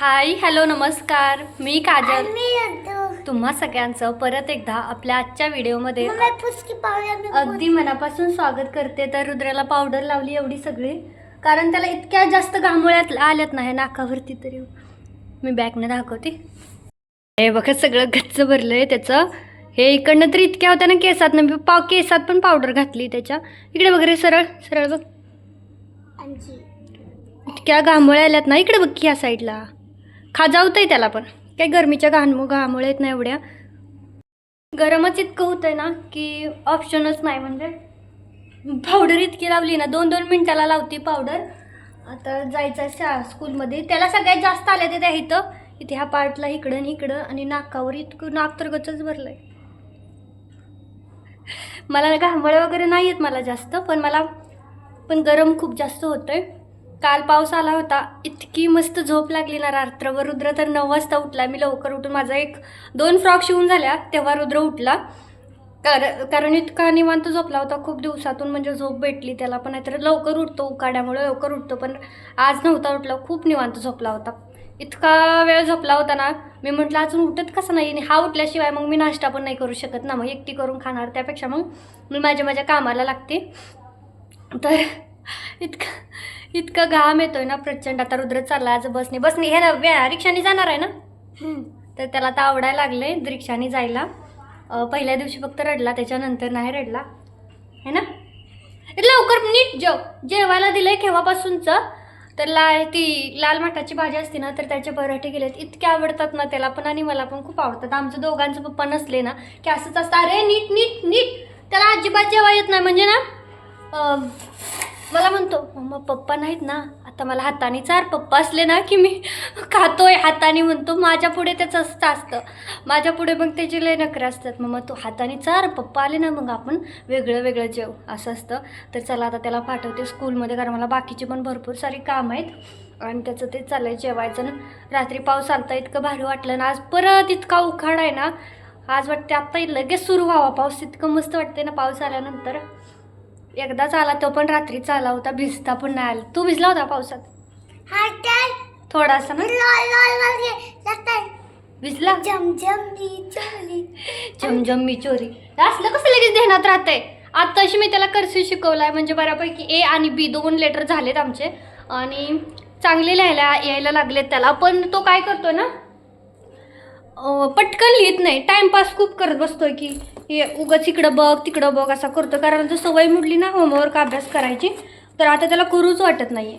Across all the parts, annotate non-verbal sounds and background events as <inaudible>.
Hi hello नमस्कार. मी काजल. तुम्हा सगळ्यांचं परत एकदा आपल्या आजच्या व्हिडिओमध्ये अगदी मनापासून स्वागत करते. तर रुद्राला पावडर लावली एवढी सगळी. कारण त्याला इतक्या जास्त घामोळ्यात आल्यात नाही नाकावरती तरी मी बॅगनं दाखवते. हे बघा सगळं गच्च भरलंय त्याचं. हे इकडनं तर इतक्या होत्या ना केसात. मी पाव केसात पण पावडर घातली त्याच्या. इकडे वगैरे सरळ सरळ बघ. इतक्या घामोळ्या आल्यात ना. इकडे बघ की या साईडला खाजावतंय त्याला पण. काही गरमीच्या घाम घामोळ्या येत नाही एवढ्या. गरमच इतकं होतंय ना की ऑप्शनच नाही म्हणजे. पावडर इतकी लावली ना दोन दोन मिनटाला लावते पावडर आता जायचं आहे शा स्कूलमध्ये त्याला सगळ्यात जास्त आल्या ते त्या इथं. इथे ह्या पार्टला इकडं आणि इकडं आणि नाकावर इतकं नाक तर गचच भरलंय. मला घामोळ्या वगैरे नाही आहेत मला जास्त पण मला पण गरम खूप जास्त होतं आहे काल पाऊस आला होता. इतकी मस्त झोप लागली ना रात्रभर रुद्र तर नऊ वाजता उठला. मी लवकर उठून माझा एक दोन फ्रॉक शिवून झाल्या. तेव्हा रुद्र उठला. कार कारण इतका निवांत झोपला होता. खूप दिवसातून म्हणजे झोप भेटली त्याला. पण नाहीतर लवकर उठतो उकाड्यामुळे लवकर उठतो. पण आज नव्हता उठला. खूप निवांत झोपला होता. इतका वेळ झोपला होता ना. मी म्हटलं अजून उठत कसं नाही? आणि हा उठल्याशिवाय मग मी नाश्ता पण नाही करू शकत ना. मग एकटी करून खाणार. त्यापेक्षा मग मी माझ्या माझ्या कामाला लागते. तर इतकं इतकं घाम येतोय ना प्रचंड. आता रुद्र चालला आज बसने. बसने हे ना रिक्षाने जाणार आहे ना? तर त्याला आता आवडायला लागले रिक्षाने जायला. पहिल्या दिवशी फक्त रडला त्याच्यानंतर नाही रडला. है ना? लवकर नीट जेव. जेवायला दिलंय केव्हापासूनचं? तर ला ती लाल मठाची भाजी असते ना तर त्याचे पराठे गेलेत इतके आवडतात ना त्याला पण आणि मला पण खूप आवडतात. आमचं दोघांचं पप्पा नसले ना की असंच असतं. अरे नीट नीट नीट. त्याला अजिबात जेवा येत नाही. म्हणजे ना मला म्हणतो मम्मा पप्पा नाहीत ना. आता मला हाताने चार पप्पा असले ना की मी खातोय हाताने म्हणतो. माझ्या पुढे त्याचं असतं असतं. माझ्या पुढे मग त्याचे लय नखरे असतात. मग तू हाताने चार पप्पा आले ना मग आपण वेगळं वेगळं जेव. असं असतं. तर चला आता त्याला पाठवते स्कूलमध्ये कारण मला बाकीची पण भरपूर सारी कामं आहेत. आणि त्याचं ते चाललंय जेवायचं. ना रात्री पाऊस आलता इतकं भारी वाटलं ना. आज परत इतका उखाड आहे ना. आज वाटते आत्ता लगेच सुरू व्हावा पाऊस. इतकं मस्त वाटते ना पाऊस आल्यानंतर. एकदाच आला तो पण रात्रीचा आला होता भिजता पण नाही आला. तू भिजला होता पावसात? थोडासा ना? लॉल लॉल लॉल लागतात भिजला? जमजम दी चोली झमझम मी चोरी. असलं कसं लगेच ध्यानात राहतंय? आत्ताशी मी त्याला कर्सिव शिकवलाय म्हणजे बऱ्यापैकी ए आणि बी दोन लेटर झालेत आमचे. आणि चांगले लिहायला यायला लागलेत त्याला पण तो काय करतोय ना? पटकन लिहित नाही. टाइमपास खूप करत बसतोय की. हे उगाच इकडं बघ तिकडं बघ असा करतो. कारण जर सवय मुडली ना होमवर्क अभ्यास करायची तर आता त्याला करूच वाटत नाहीये.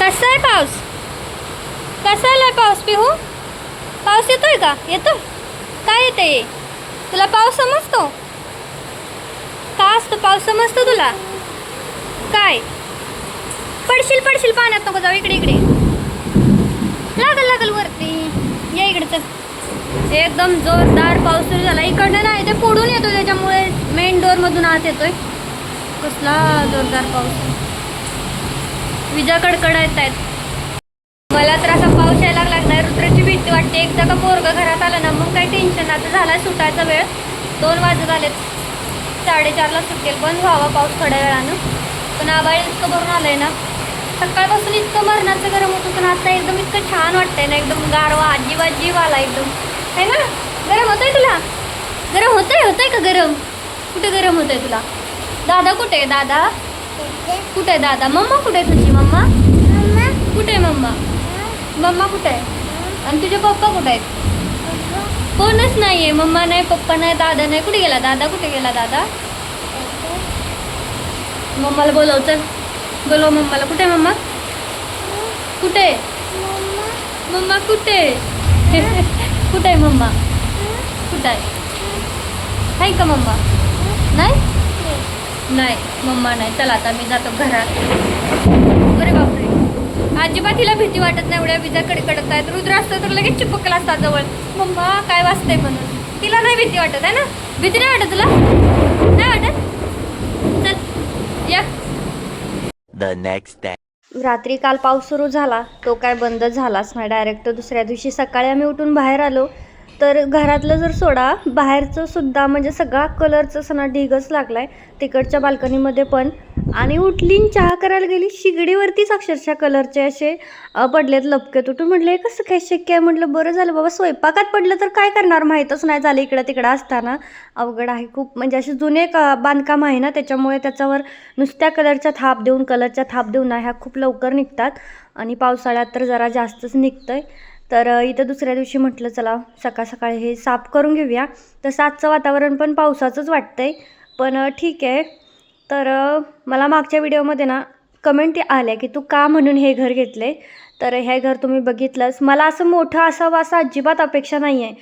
कसा आहे पाऊस? कसा आला पाऊस पिहू? पाऊस येतोय का? येतो. काय येते तुला पाऊस समजतो? का असतो? पाऊस समजतो तुला? काय? पडशील पडशील पाण्यात नको जाऊ. इकडे इकडे. लागल लागल वरती. या इकडे चल. एकदम जोरदार पाऊस सुरू झाला. इकडनं नाही ते पुढून येतो त्याच्यामुळे मेन डोअरमधून आत येतोय. कसला जोरदार पाऊस. विजा कडकडत आहेत. मला तर असा पाऊस यायला लागला नाही. रुद्राची भीती वाटते. एकदा का पोरग घरात आलं ना मग काही टेन्शन आता झाला सुटायचा वेळ. दोन वाजत आलेत. साडेचारला सुटेल. बंद व्हावा पाऊस थोड्या वेळानं. पण आबाळ इतकं भरून आलंय ना. सकाळपासून इतकं मरणाचं गरम होतं पण आता एकदम इतकं छान वाटतंय ना एकदम गारवा अजिबात जीव आला एकदम. है ना? गरम होतंय तुला? गरम होतंय? होतंय का गरम? कुठे गरम होतंय तुला? दादा कुठे आहे दादा? कुठे आहे दादा? मम्मा कुठे आहे तुझी मम्मा? कुठे आहे मम्मा? मम्मा कुठे आहे? आणि तुझे पप्पा कुठे आहेत? कोणच नाही आहे मम्मा नाही पप्पा नाही दादा नाही. कुठे गेला? दादा कुठे गेला दादा? मम्माला बोलव चल. बोलव मम्माला. कुठे मम्मा? कुठे? आहे? मम्मा कुठे? आहे? <laughs> कुठे आहे मम्मा? कुठे आहे? आहे का मम्मा? नाही? नाही मम्मा नाही. चला आता मी जातो घरात. अरे बापरे. अजिबात तिला भीती वाटत नाही. एवढ्या विजा कडकडत आहेत. रुद्र असतं तर लगेच चिपकला असता जवळ. मम्मा काय वाचतंय म्हणून? तिला नाही भीती वाटत आहे ना? भीती नाही वाटत तुला नाही वाटत चल या द नेक्स्ट डे रात्री काल पाऊस सुरू झाला तो काय बंद झालाच नाही. डायरेक्ट दुसऱ्या दिवशी सकाळी आम्ही उठून बाहेर आलो. तर घरातलं जर सोडा बाहेरचं सुद्धा म्हणजे सगळा कलरचं सणा ढिगच लागलाय. तिकडच्या बाल्कनीमध्ये पण आणि उठली चहा करायला गेली शिगडीवरतीच अक्षरशः कलरचे असे पडलेत लपके तुटून. म्हटलं हे कसं काय शक्य आहे? म्हटलं बरं झालं बाबा स्वयंपाकात पडलं तर काय करणार? माहीतच नाही झालं इकडं तिकडं असताना. अवघड आहे. खूप म्हणजे असे जुने क बांधकाम आहे ना त्याच्यामुळे त्याच्यावर नुसत्या कलरच्या थाप देऊन कलरच्या थाप देऊन ह्या खूप लवकर निघतात. आणि पावसाळ्यात तर जरा जास्तच निघतं आहे तर इथं दुसऱ्या दिवशी म्हटलं चला सकाळ सकाळी हे साफ करून घेऊया. तसं आजचं वातावरण पण पावसाचंच वाटतं आहे पण ठीक आहे. तर मला मागच्या व्हिडिओमध्ये ना कमेंट आल्या की तू का म्हणून हे घर घेतले तर हे घर तुम्ही बघितलंच मला असं मोठं असावं असं अजिबात अपेक्षा नाही आहे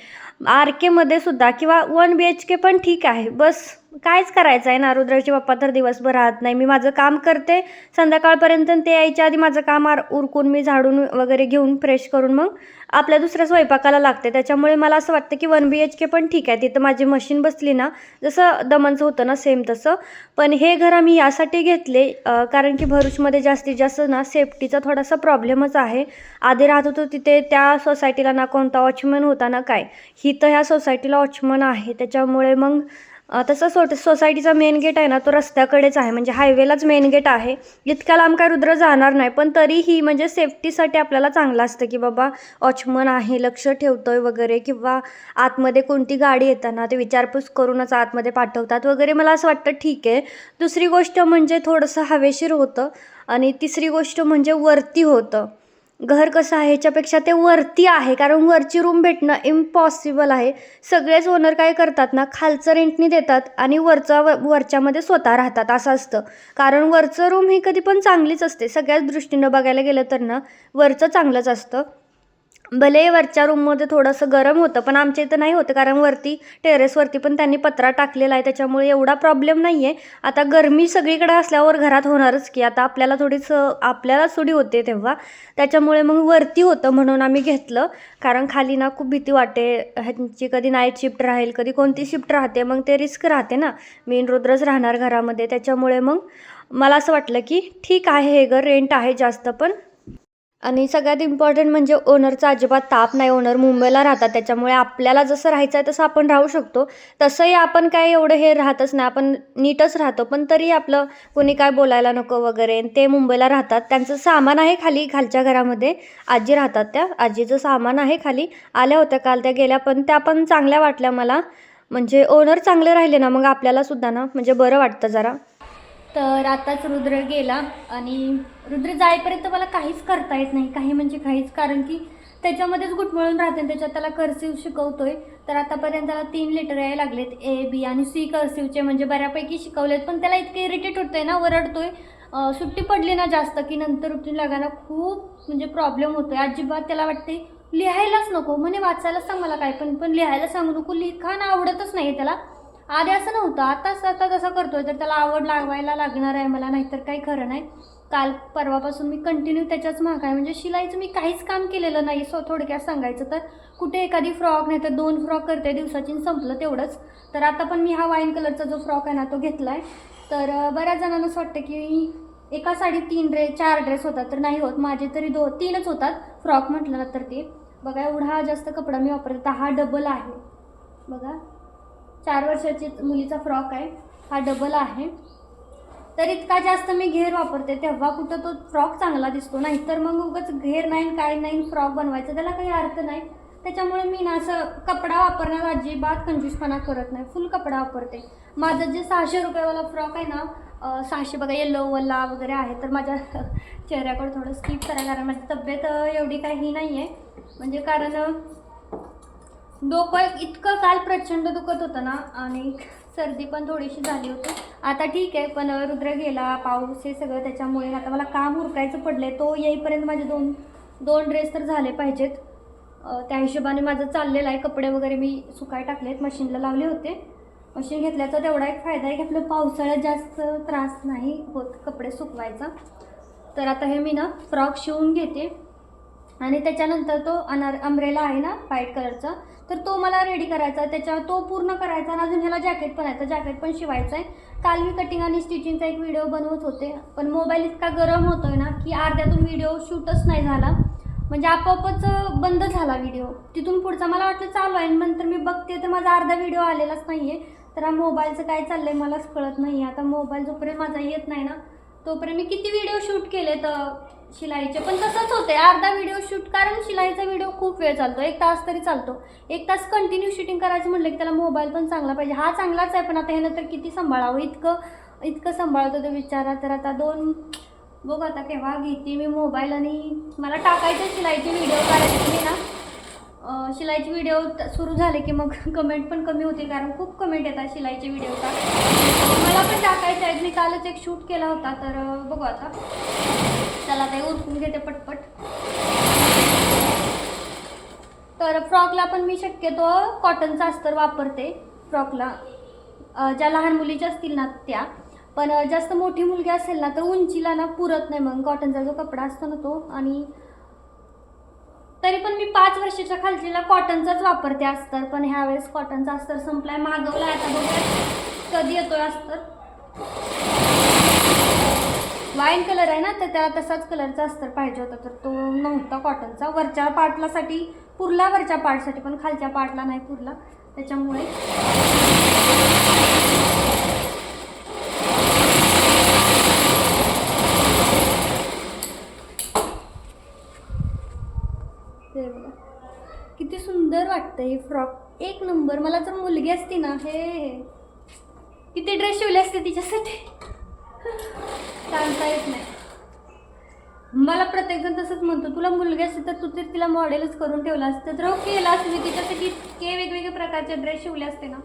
आर केमध्ये सुद्धा किंवा वन बी एच के पण ठीक आहे. बस. कायच करायचं आहे ना? रुद्राचे पप्पा तर दिवसभर राहत नाही. मी माझं काम करते संध्याकाळपर्यंत ते यायच्या आधी माझं काम आर उरकून मी झाडून वगैरे घेऊन फ्रेश करून मग आपल्या दुसऱ्या स्वयंपाकाला लागते. त्याच्यामुळे मला असं वाटतं की वन बी एच के पण ठीक आहे. तिथं माझी मशीन बसली ना जसं दमनचं होतं ना सेम तसं. पण हे घर आम्ही यासाठी घेतले कारण की भरूचमध्ये जास्तीत जास्त ना सेफ्टीचा थोडासा प्रॉब्लेमच आहे. आधी राहत होतो तिथे त्या सोसायटीला ना कोणता वॉचमन होता ना काय? ही तर ह्या सोसायटीला वॉचमन आहे. त्याच्यामुळे मग तसं सो सोसायटीचा मेन गेट आहे ना तो रस्त्याकडेच आहे. म्हणजे हायवेलाच मेन गेट आहे. इतक्या लांब काय रुद्र जाणार नाही. पण तरीही म्हणजे सेफ्टीसाठी आपल्याला चांगलं असतं की बाबा वॉचमन आहे लक्ष ठेवतोय वगैरे किंवा आतमध्ये कोणती गाडी येताना ते विचारपूस करूनच आतमध्ये पाठवतात वगैरे मला असं वाटतं ठीक आहे. दुसरी गोष्ट म्हणजे थोडंसं हवेशीर होतं आणि तिसरी गोष्ट म्हणजे वरती होतं. घर कसं आहे ह्याच्यापेक्षा ते वरती आहे. कारण वरची रूम भेटणं इम्पॉसिबल आहे. सगळेच ओनर काय करतात ना खालचं रेंटनी देतात आणि वरचा व वरच्यामध्ये स्वतः राहतात. असं असतं. कारण वरचं रूम ही कधी पण चांगलीच असते. सगळ्याच दृष्टीनं बघायला गेलं तर ना वरचं चांगलंच असतं. भले वरच्या रूममध्ये थोडंसं गरम होतं पण आमच्या इथं नाही होतं कारण वरती टेरेसवरती पण त्यांनी पत्रा टाकलेला आहे त्याच्यामुळे एवढा प्रॉब्लेम नाही आहे आता गरमी सगळीकडे असल्यावर घरात होणारच की आता आपल्याला थोडीच आपल्याला थोडी होते तेव्हा. त्याच्यामुळे मग वरती होतं म्हणून आम्ही घेतलं कारण खाली ना खूप भीती वाटते. ह्यांची कधी नाईट शिफ्ट राहील कधी कोणती शिफ्ट राहते मग ते रिस्क राहते ना. मेन रुद्रच राहणार घरामध्ये त्याच्यामुळे मग मला असं वाटलं की ठीक आहे हे घर रेंट आहे जास्त पण आणि सगळ्यात इम्पॉर्टंट म्हणजे ओनरचा अजिबात ताप नाही. ओनर मुंबईला राहतात. त्याच्यामुळे आपल्याला जसं राहायचं आहे तसं आपण राहू शकतो. तसंही आपण काय एवढं हे राहतच नाही. आपण नीटच राहतो. पण तरी आपलं कोणी काय बोलायला नको वगैरे. ते मुंबईला राहतात. त्यांचं सामान आहे खाली. खालच्या घरामध्ये आजी राहतात त्या. आजीचं सामान आहे खाली. आल्या होत्या काल. त्या गेल्या. पण त्या पण चांगल्या वाटल्या मला. म्हणजे ओनर चांगले राहिले ना मग आपल्याला सुद्धा ना. म्हणजे बरं वाटतं जरा. तर आताच रुद्र गेला आणि रुद्र जाईपर्यंत मला काहीच करता येत नाही. काही म्हणजे काहीच. कारण की त्याच्यामध्येच गुटमळून राहते आणि त्याच्यात त्याला कर्सिव शिकवतोय. तर आतापर्यंत त्याला तीन लिटर यायला लागलेत. ए बी आणि सी कर्सिवचे म्हणजे बऱ्यापैकी शिकवलेत. पण त्याला इतके इरिटेट होतंय ना ओरडतोय. आहे सुट्टी पडली ना जास्त की नंतर रुटीन लागायला खूप म्हणजे प्रॉब्लेम होतोय. अजिबात त्याला वाटते लिहायलाच नको. म्हणे वाचायला सांग मला काय पण पण लिहायला सांगू नको. लिखाण आवडतच नाही त्याला. आधी असं नव्हतं. आताच आता तसं करतोय तर त्याला आवड लागवायला लागणार आहे मला नाहीतर काही खरं नाही. काल परवापासून मी कंटिन्यू त्याच्याच माग आहे. म्हणजे शिलाईचं मी काहीच काम केलेलं नाही सो थोडक्यात सांगायचं तर. कुठे एखादी फ्रॉक नाही तर दोन फ्रॉक करते दिवसाची संपलं तेवढंच. तर आता पण मी हा वाईन कलरचा जो फ्रॉक आहे ना तो घेतला आहे तर बऱ्याच जणांना असं वाटतं की एका साडी तीन ड्रेस चार ड्रेस होतात तर नाही होत. माझे तरी दो तीनच होतात फ्रॉक म्हटलं ना तर ते. बघा एवढा जास्त कपडा मी वापरते. तर हा डबल आहे. बघा. चार वर्षाची मुलीचा फ्रॉक आहे. हा डबल आहे. तर इतका जास्त मी घेर वापरते तेव्हा कुठं तो फ्रॉक चांगला दिसतो नाही. तर मग उगाच घेर नाही आणि काय नाही फ्रॉक बनवायचं त्याला काही अर्थ नाही. त्याच्यामुळे मी ना असं कपडा वापरण्यात अजिबात कंजूसपणा करत नाही. फुल कपडा वापरते. माझं जे सहाशे रुपयेवाला फ्रॉक आहे ना सहाशे बघा येल्लो वल्ला वगैरे आहे. तर माझ्या <laughs> चेहऱ्याकडे थोडं स्किप करा कारण माझी तब्येत एवढी काही नाही आहे म्हणजे कारण डोकं इतकं काल प्रचंड दुखत होतं ना आणि सर्दी पण थोडीशी झाली होती. आता ठीक आहे पण रुद्र गेला पाऊस हे सगळं त्याच्यामुळे आता मला काम हुरकायचं पडले तो येईपर्यंत माझे दोन दोन ड्रेस तर झाले पाहिजेत. त्या हिशोबाने माझं चाललेलं आहे कपडे वगैरे मी सुकाय टाकलेत मशीनला लावले होते. मशीन घेतल्याचा तेवढा एक फायदा आहे की आपलं पावसाळ्यात जास्त त्रास नाही होत कपडे सुकवायचा. तर आता हे मी ना फ्रॉक शिवून घेते. आणि त्याच्यानंतर तो अनार अम्ब्रेला आहे ना व्हाईट कलरचा तर तो मला रेडी करायचा. त्याच्या तो पूर्ण करायचा आणि अजून ह्याला जॅकेट पण आहे. तर जॅकेट पण शिवायचं आहे काल मी कटिंग आणि स्टिचिंगचा एक व्हिडिओ बनवत होते. पण मोबाईल इतका गरम होतोय ना की अर्ध्यातून व्हिडिओ शूटच नाही झाला. म्हणजे आपोआपच बंद झाला व्हिडिओ तिथून पुढचा मला वाटलं चालू आहे. आणि नंतर मी बघते तर माझा अर्धा व्हिडिओ आलेलाच नाही आहे तर हा मोबाईलचं काय चाललं आहे मलाच कळत नाही आता मोबाईल जोपर्यंत माझा येत नाही ना तोपर्यंत मी किती व्हिडिओ शूट केले तर शिलाईचे. पण तसंच होते अर्धा व्हिडिओ शूट कारण शिलाईचा व्हिडिओ खूप वेळ चालतो. एक तास तरी चालतो. एक तास कंटिन्यू शूटिंग करायचं म्हटलं की त्याला मोबाईल पण चांगला पाहिजे. हा चांगलाच आहे पण आता ह्यानं तर किती सांभाळावं? इतकं इतकं सांभाळतो तो विचारा तर आता दोन बघ आता केव्हा घेते मी मोबाईल आणि मला टाकायचे शिलाईचे व्हिडिओ काढायचे मी ना. शिलाईचे व्हिडिओ सुरू झाले की मग <laughs> कमेंट पण कमी होतील कारण खूप कमेंट येतात शिलाईचे व्हिडिओचा मला पण टाकायचे आहेत. मी कालच एक शूट केला होता. तर बघू आता. चला ते उरकून घेते पटपट. तर फ्रॉकला पण मी शक्यतो कॉटनचा अस्तर वापरते फ्रॉकला. ज्या लहान मुलीच्या असतील ना त्या. पण जास्त मोठी मुलगी असेल ना तर उंचीला ना पुरत नाही मग कॉटनचा जो कपडा असतो ना तो. आणि तरी पण मी पाच वर्षाच्या खालचीला कॉटनचाच वापरते अस्तर. पण ह्यावेळेस कॉटनचा अस्तर संपलाय. मागवला आता बघूया. कधी येतोय अस्तर? वाईन कलर आहे ना तर त्याला तसाच कलरचा अस्तर पाहिजे होता. तर तो नव्हता कॉटनचा. वरच्या पार्टलासाठी पुरला वरच्या पार्टसाठी पण खालच्या पार्टला नाही पुरला. त्याच्यामुळे किती सुंदर वाटतं हे फ्रॉक. एक नंबर. मला जर मुलगी असती ना हे. किती ड्रेस शिवले असते तिच्यासाठी. सांगता येत नाही. मला प्रत्येकजण तसंच म्हणतो तुला मुलगी असते तर तू तर तिला मॉडेलच करून ठेवला असतं. तर हो केलं असतं. मी तिच्यासाठी इतके वेगवेगळे प्रकारचे ड्रेस शिवले असते ना.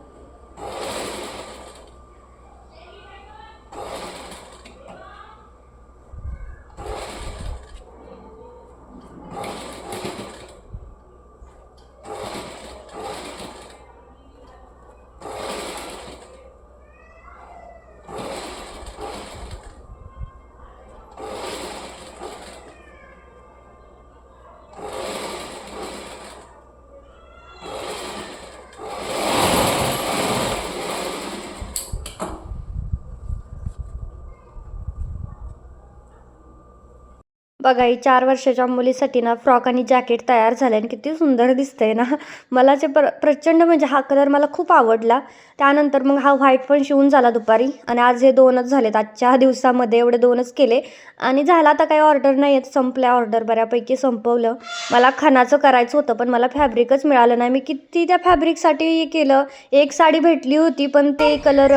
बघा ही चार वर्षाच्या मुलीसाठी ना फ्रॉक आणि जॅकेट तयार झालं आणि किती सुंदर दिसतंय ना. मला जे प्र प्रचंड म्हणजे हा कलर मला खूप आवडला. त्यानंतर मग हा व्हाईट पण शिवून झाला दुपारी आणि आज हे दोनच झालेत. आजच्या दिवसामध्ये एवढे दोनच केले आणि झाला आता काही ऑर्डर नाही आहेत संपल्या ऑर्डर बऱ्यापैकी संपवलं. मला खणाचं करायचं होतं पण मला फॅब्रिकच मिळालं नाही. मी किती त्या फॅब्रिकसाठी केलं? एक साडी भेटली होती पण ते कलर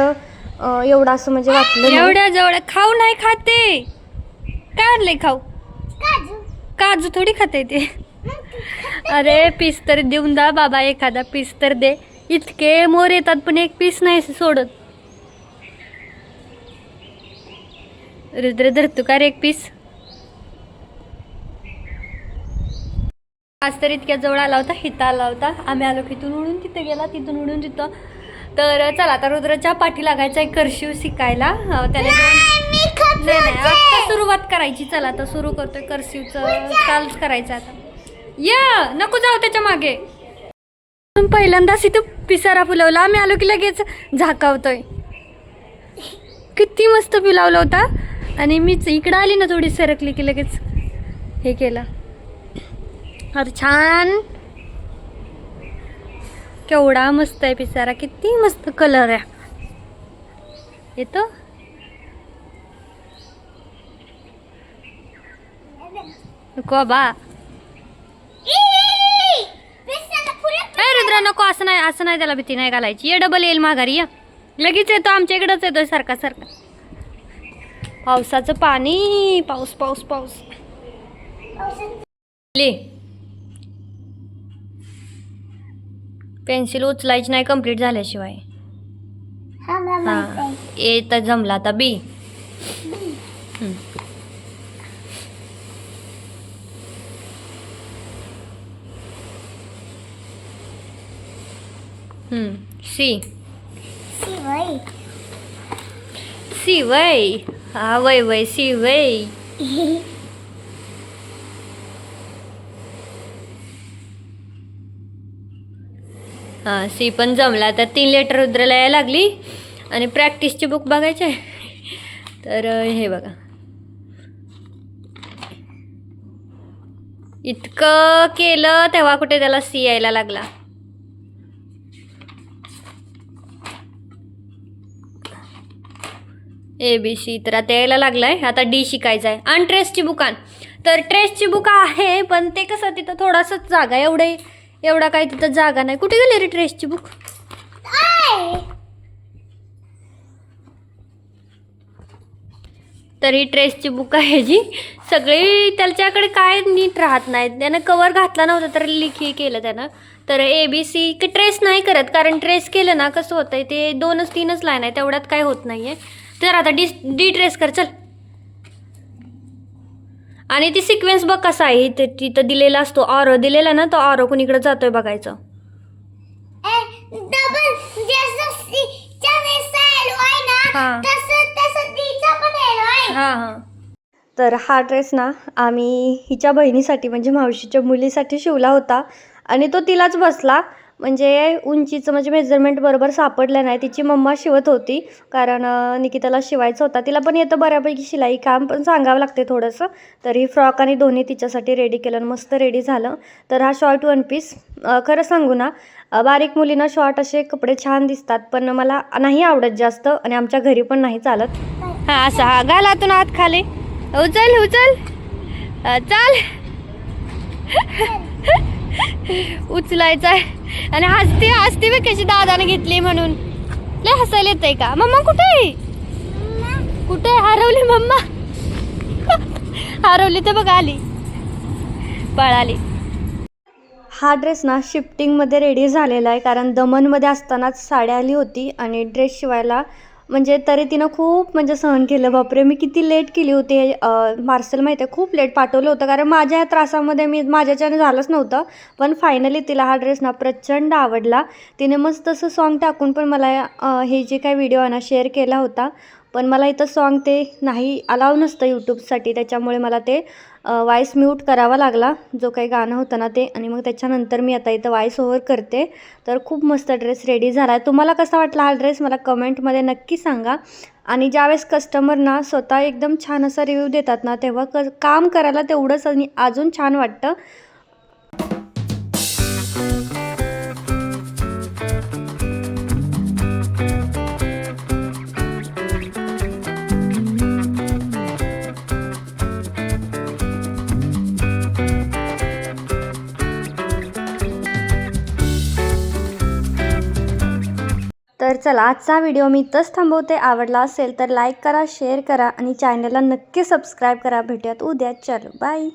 एवढा असं म्हणजे वाटलं एवढ्या जवळ खाऊ नाही खाते. काय आणलंय खाऊ? काजू. थोडी खाते ते. अरे पीस तर देऊन दा बाबा एखादा पीस तर दे. इतके मोर येतात पण एक पीस नाही सोडत. रुद्र धरतो का रे एक पीस. आज तर इतक्या जवळ आला होता हिथं आला होता. आम्ही आलो तिथून उडून तिथे गेला तिथून उडून तिथं. तर चला आता रुद्रच्या पाठी लागायचा एक कर्शिव शिकायला. खात नाही नाही आता सुरुवात करायची. चला आता सुरू करतोय. कर्सिवचं चालूच करायचं आता. या नको जाऊ त्याच्यामागे. पहिल्यांदाच इथं पिसारा फुलवला. आम्ही आलो की लगेच झाकावतोय. किती मस्त फुलावला होता. आणि मीच इकडं आली ना थोडी सरकली की लगेच हे केलं. अरे छान. केवढा मस्त आहे पिसारा. किती मस्त कलर आहे. येतो? नको बा. रुद्रा नको असं नाही असं नाही त्याला भीती नाही घालायची. ये डबल येईल माघारी या. लगेच येतो आमच्या इकडंच येतोय सारखा सारखा. पावसाचं पाणी पाऊस पाऊस पाऊस. ले. पेन्सिल उचलायची नाही कंप्लीट झाल्याशिवाय. हा ए तर जमला आता बी. सी. शिवाई सी वय हा वय वय सी वय हां सी पण जमला. तर तीन लेटर रुद्राला यायला लागली आणि प्रॅक्टिसची बुक बघायची तर हे बघा. इतकं केलं तेव्हा कुठे त्याला सी यायला लागला. ए बी सी तर आता यायला लागलाय. आता डी शिकायचं आहे आणि ट्रेसची बुकान. तर ट्रेसची बुक आहे पण ते कसं तिथं थोडासाच जागा आहे. एवढे एवढा काही तिथं जागा नाही. कुठे गेली रे ट्रेसची बुक? तर ही ट्रेसची बुक आहे जी. सगळी त्याच्याकडे काय नीट राहत नाहीत. त्यानं कवर घातला नव्हता तर लिखी केलं त्यानं. तर ए बी सी की ट्रेस नाही करत. कारण ट्रेस केलं ना कसं होतंय ते दोनच तीनच लाईन आहे तेवढ्यात काय होत नाही आहे तर आता डी डी ट्रेस कर चल. आणि ती सिक्वेन्स बघ कसा आहे. इथे तिथं दिलेला असतो ऑरो दिलेला ना तो ऑरो कुणीकडे जातोय बघायचं. हा. हां हां. तर हा ड्रेस ना आम्ही हिच्या बहिणीसाठी म्हणजे मावशीच्या मुलीसाठी शिवला होता. आणि तो तिलाच बसला. म्हणजे उंचीचं म्हणजे मेजरमेंट बरोबर सापडलं नाही. तिची मम्मा शिवत होती. कारण निकिताला शिवायचं होता. तिला पण येतं बऱ्यापैकी शिलाई काम पण सांगावं लागते थोडंसं. तर ही फ्रॉक आणि दोन्ही तिच्यासाठी रेडी केलं आणि मस्त रेडी झालं. तर हा शॉर्ट वन पीस खरं सांगू ना बारीक मुलींना शॉर्ट असे कपडे छान दिसतात पण मला नाही आवडत जास्त आणि आमच्या घरी पण नाही चालत. हा असा हा. घालातून आत खाली. उचल उचल. चाल. उचलायचा आहे. आणि हसते हसते बी कशी दादाने घेतली म्हणून. लय हसायला येतंय का? मम्मा कुठे आहे? कुठे आहे? हरवली मम्मा. हरवली तर बघ आली. पळाली. हा ड्रेस ना शिफ्टिंगमध्ये रेडी झालेला आहे कारण दमनमध्ये असतानाच साड्या आली होती आणि ड्रेस शिवायला म्हणजे तरी तिनं खूप म्हणजे सहन केलं. बापरे मी किती लेट केली होती. मार्सल माहिती आहे खूप लेट पाठवलं होतं. कारण माझ्या या त्रासामध्ये मी माझ्याच्याने झालंच नव्हतं. पण फायनली तिला हा ड्रेस ना प्रचंड आवडला. तिने मस्त असं सॉन्ग टाकून पण मला हे जे काही व्हिडिओ आहे ना शेअर केला होता. पण मला इथं सॉन्ग ते नाही अलाव नसतं यूट्यूबसाठी त्याच्यामुळे मला ते वॉईस म्यूट करावा लागला जो काही गाणं होतं ना ते. आणि मग त्याच्यानंतर मी आता इथं वॉईस ओव्हर करते. तर खूप मस्त ड्रेस रेडी झाला आहे तुम्हाला कसा वाटला हा ड्रेस मला कमेंटमध्ये नक्की सांगा. आणि ज्यावेळेस कस्टमरना स्वतः एकदम छान असा रिव्ह्यू देतात ना तेव्हा क काम करायला तेवढंच आणि अजून छान वाटतं. तर चला आजचा व्हिडिओ मी इथंच थांबवते. आवडला असेल तर लाईक करा शेअर करा आणि चॅनलला नक्की सबस्क्राईब करा. भेटूयात उद्या. चलो बाय